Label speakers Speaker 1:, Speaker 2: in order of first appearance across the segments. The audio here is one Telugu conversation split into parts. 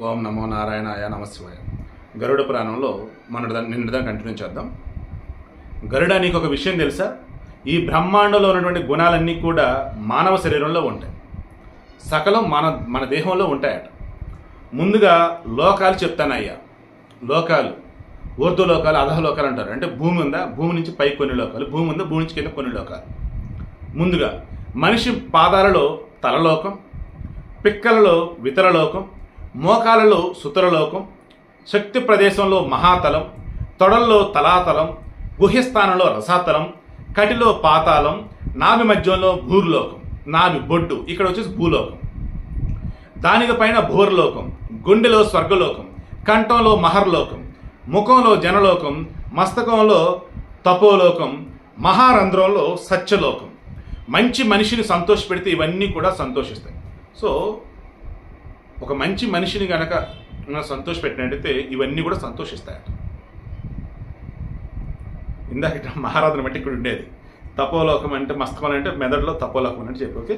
Speaker 1: ఓం నమో నారాయణాయ నమశివాయ గరుడ పురాణంలో మన నిన్నదా కంటిన్యూ చేద్దాం. గరుడ నీకు ఒక విషయం తెలుసా? ఈ బ్రహ్మాండంలో ఉన్నటువంటి గుణాలన్నీ కూడా మానవ శరీరంలో ఉంటాయి. సకలం మన మన దేహంలో ఉంటాయట. ముందుగా లోకాలు చెప్తానయ్యా. లోకాలు. ఊర్ధ్వలోకాలు అధలోకాలు అంటారు. అంటే భూమి ఉందా? భూమి నుంచి పై కొన్ని లోకాలు. భూమి ఉందా? భూమి నుంచి కింద కొన్ని లోకాలు. ముందుగా మనిషి పాదాలలో తలలోకం పిక్కలలో వితరలోకం మోకాలలో సుతరలోకం శక్తి ప్రదేశంలో మహాతలం తొడల్లో తలాతలం గుహ్యస్థానంలో రసాతలం కటిలో పాతాళం నాభి మధ్యంలో భూర్లోకం నాభి బొడ్డు ఇక్కడ వచ్చేసి భూలోకం. దానిపైన భూర్లోకం గుండెలో స్వర్గలోకం కంఠంలో మహర్లోకం ముఖంలో జనలోకం మస్తకంలో తపోలోకం మహారంధ్రంలో సత్యలోకం. మంచి మనిషిని సంతోషపెడితే ఇవన్నీ కూడా సంతోషిస్తాయి. సో ఒక మంచి మనిషిని కనుక సంతోష పెట్టినట్టయితే ఇవన్నీ కూడా సంతోషిస్తాయట. ఇందాక ఇట్లా మహారాజుని బట్టి ఇక్కడ ఉండేది. తపోలోకం అంటే మస్తకం అంటే మెదడులో తపోలోకం అంటే చెప్పి ఓకే?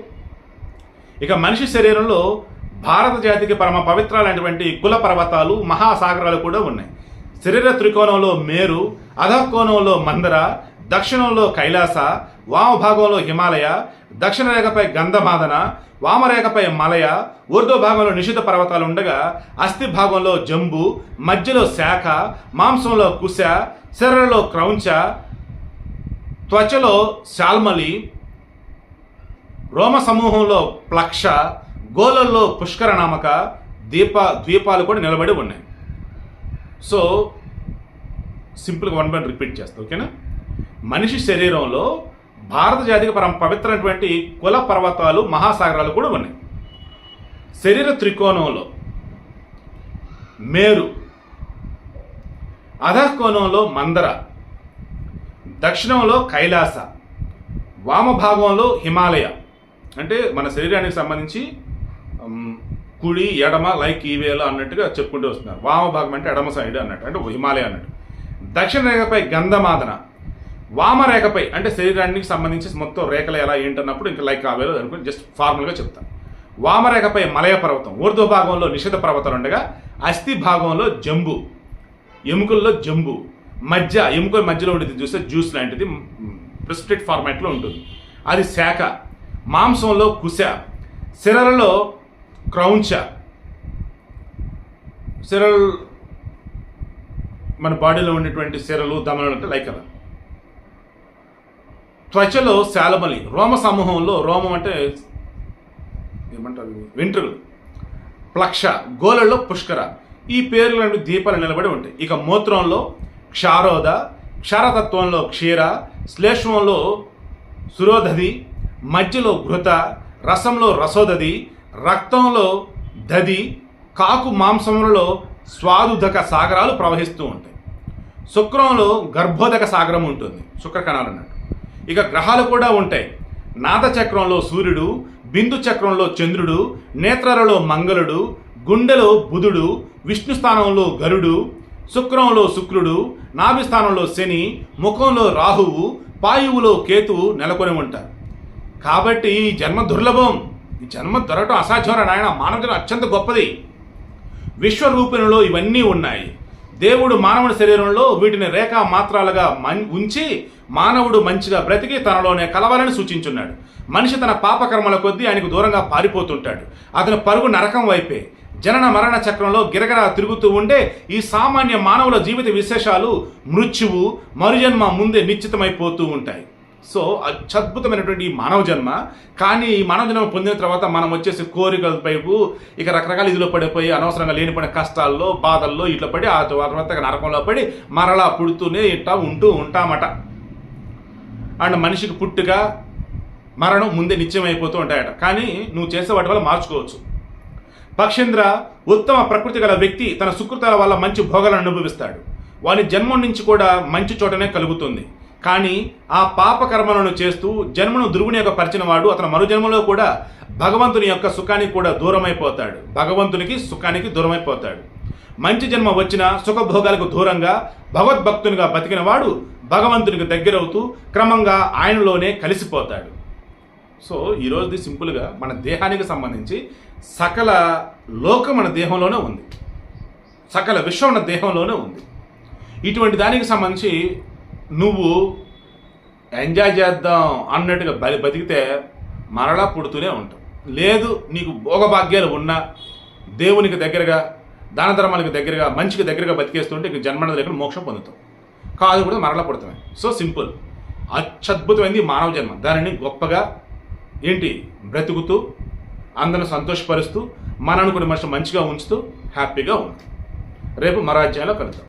Speaker 1: ఇక మనిషి శరీరంలో భారత జాతికి పరమ పవిత్రాలైనటువంటి కుల పర్వతాలు మహాసాగరాలు కూడా ఉన్నాయి. శరీర త్రికోణంలో మేరు అధకోణంలో మందర దక్షిణంలో కైలాస వామభాగంలో హిమాలయ దక్షిణ రేఖపై గంధమాదన వామరేఖపై మలయ ఉర్దూ భాగంలో నిషిత పర్వతాలు ఉండగా అస్థి భాగంలో జంబు మధ్యలో శాఖ మాంసంలో కుశ శరీరంలో క్రౌంచ త్వచలో శాల్మలి రోమ సమూహంలో ప్లక్ష గోలల్లో పుష్కర నామక దీప ద్వీపాలు కూడా నిలబడి ఉన్నాయి. సో సింపుల్గా వన్ బై రిపీట్ చేస్తా ఓకేనా? మనిషి శరీరంలో భారత జాతికి పరం పవిత్రమైనటువంటి కుల పర్వతాలు మహాసాగరాలు కూడా ఉన్నాయి. శరీర త్రికోణంలో మేరు అధకోణంలో మందర దక్షిణంలో కైలాస వామభాగంలో హిమాలయ అంటే మన శరీరానికి సంబంధించి కుడి ఎడమ లైక్ ఈవేలు అన్నట్టుగా చెప్పుకుంటూ వస్తున్నారు. వామభాగం అంటే ఎడమ సైడ్ అన్నట్టు అంటే హిమాలయ అన్నట్టు. దక్షిణ రేఖపై గంధమాదన వామరేఖపై అంటే శరీరానికి సంబంధించి మొత్తం రేఖలు ఎలా ఏంటన్నప్పుడు ఇంకా లైక్ ఆవేలు అనుకుని జస్ట్ ఫార్మల్గా చెప్తాను వామరేఖపై మలయ పర్వతం ఊర్ధ్వ భాగంలో నిషిద్ధ పర్వతాలు ఉండగా అస్థి భాగంలో జంబు ఎముకల్లో జంబు మధ్య ఎముకల మధ్యలో ఉండేది చూస్తే జ్యూస్ లాంటిది ప్రిస్ప్రిట్ ఫార్మాట్లో ఉంటుంది. అది శాఖ మాంసంలో కుశ సిరలలో క్రౌంచ సిరల్ మన బాడీలో ఉండేటువంటి సిరలు దమనలు అంటే లైక్ అలా. త్వచలో శాలమలి. రోమ సమూహంలో రోమం అంటే ఏమంటారు? వెంట్రుకలు. ప్లక్ష గోలలో పుష్కర. ఈ పేర్లు రెండు దీపాలు నిలబడి ఉంటాయి. ఇక మూత్రంలో క్షారోద క్షారతత్వంలో క్షీర శ్లేష్మంలో సురోధది మధ్యలో ఘృత రసంలో రసోదది రక్తంలో దది కాకు మాంసములలో స్వాదుధక సాగరాలు ప్రవహిస్తూ ఉంటాయి. శుక్రంలో గర్భోదక సాగరం ఉంటుంది. శుక్రకణాలు అన్నట్టు. ఇక గ్రహాలు కూడా ఉంటాయి. నాద చక్రంలో సూర్యుడు బిందు చక్రంలో చంద్రుడు నేత్రాలలో మంగళుడు గుండెలో బుధుడు విష్ణు స్థానంలో గరుడు శుక్రంలో శుక్రుడు నాభి స్థానంలో శని ముఖంలో రాహువు పాయువులో కేతువు నెలకొని ఉంటారు. కాబట్టి ఈ జన్మ దుర్లభం. ఈ జన్మ దొరకటం అసాధ్యం నాయన మానవ జన్మ అత్యంత గొప్పది. విశ్వరూపిణిలో ఇవన్నీ ఉన్నాయి. దేవుడు మానవుని శరీరంలో వీటిని రేఖా మాత్రాలుగా ఉంచి మానవుడు మంచిగా బ్రతికి తనలోనే కలవాలని సూచించున్నాడు. మనిషి తన పాపకర్మల కొద్దీ ఆయనకు దూరంగా పారిపోతుంటాడు. అతని పరుగు నరకం వైపే. జనన మరణ చక్రంలో గిరగర తిరుగుతూ ఉండే ఈ సామాన్య మానవుల జీవిత విశేషాలు మృత్యువు మరుజన్మ ముందే నిశ్చితమైపోతూ ఉంటాయి. సో అత్యద్భుతమైనటువంటి ఈ మానవ జన్మ. కానీ ఈ మానవ జన్మ పొందిన తర్వాత మనం వచ్చేసి కోరికల పైపు ఇక రకరకాల ఇదిలో పడిపోయి అనవసరంగా లేనిపోయిన కష్టాల్లో బాధల్లో ఇట్లా పడి ఆ తర్వాత నరకంలో పడి మరలా పుడుతూనే ఇట్లా ఉంటూ ఉంటామట. అండ్ మనిషికి పుట్టుక మరణం ముందే నిత్యం అయిపోతూ ఉంటాయట. కానీ నువ్వు చేసే వాటి వల్ల మార్చుకోవచ్చు. పక్షేంద్ర ఉత్తమ ప్రకృతి గల వ్యక్తి తన సుకృతాల వల్ల మంచి భోగాలను అనుభవిస్తాడు. వాని జన్మం నుంచి కూడా మంచి చోటనే కలుగుతుంది. కానీ ఆ పాపకర్మలను చేస్తూ జన్మను దుర్వినియోగపరిచిన వాడు అతను మరు జన్మలో కూడా భగవంతుని యొక్క సుఖానికి కూడా దూరమైపోతాడు. భగవంతునికి సుఖానికి దూరమైపోతాడు. మంచి జన్మ వచ్చిన సుఖభోగాలకు దూరంగా భగవద్భక్తునిగా బతికిన వాడు భగవంతునికి దగ్గరవుతూ క్రమంగా ఆయనలోనే కలిసిపోతాడు. సో ఈరోజుది సింపుల్గా మన దేహానికి సంబంధించి సకల లోకం మన దేహంలోనే ఉంది. సకల విశ్వం మన దేహంలోనే ఉంది. ఇటువంటి దానికి సంబంధించి నువ్వు ఎంజాయ్ చేద్దాం అన్నట్టుగా బలి బతికితే మరలా పుడుతూనే ఉంటావు. లేదు నీకు భోగభాగ్యాలు ఉన్నా దేవునికి దగ్గరగా దాన ధర్మాలకు దగ్గరగా మంచికి దగ్గరగా బతికేస్తుంటే ఇక జన్మన దగ్గర మోక్షం పొందుతాం కాదు కూడా మరలా పుడతామే. So simple. అత్యద్భుతమైంది మానవ జన్మ. దానిని గొప్పగా ఏంటి? బ్రతుకుతూ అందరిని సంతోషపరుస్తూ మన కూడా మనిషి మంచిగా ఉంచుతూ హ్యాపీగా ఉంది రేపు మరో అధ్యాయంలో కలుద్దాం.